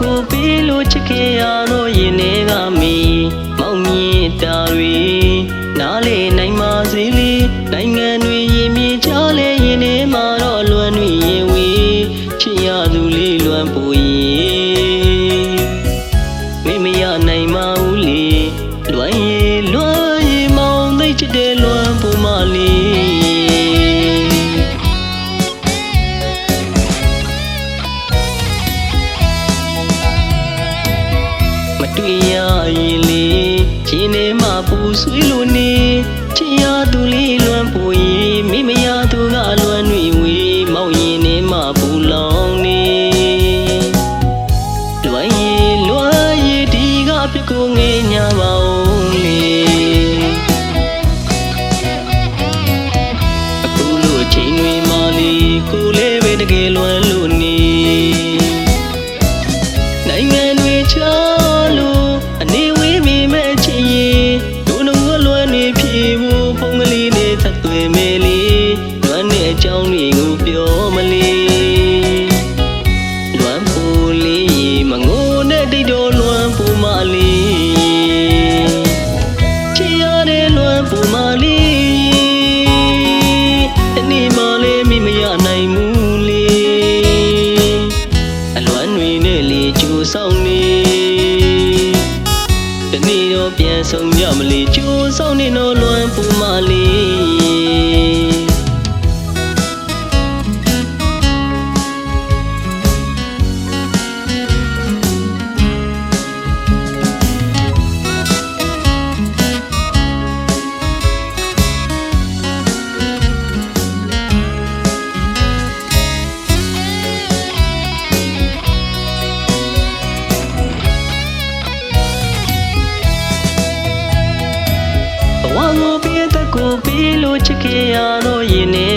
ကိုပေးလို့ချစ်ခင်ရတော့ရင်ထဲက တွေ့ရရင်လေရှင်နေမှာပူဆွေးလို့နေ Sông nhầm lì chú sau nên nó luôn phụ mà lì လို့ချစ်ခင်ရတော့ရင်နေ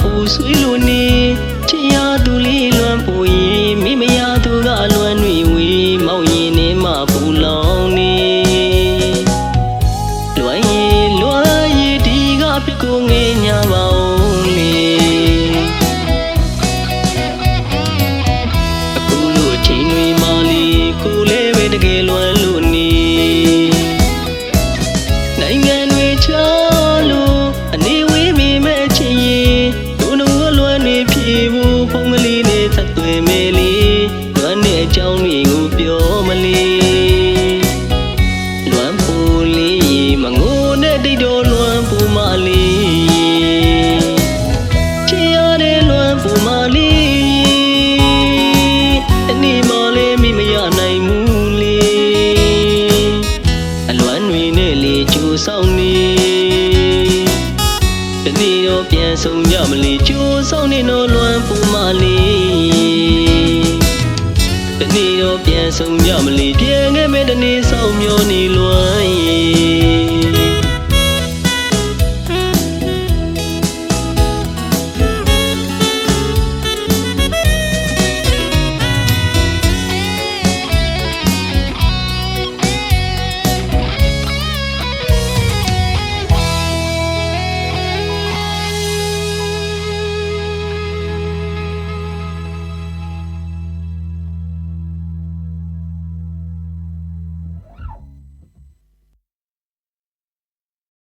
ဘူးဆွေးလို့နေ ဆောင်နေတနေ့တော့ပြန်ဆုံကြမလီကြိုးဆောင်နေတော့လွမ်းပူမလေးတနေ့တော့ပြန်ဆုံကြမလီပြန်ခဲ့မဲ့တနေ့ဆောင်မျောနေလွမ်း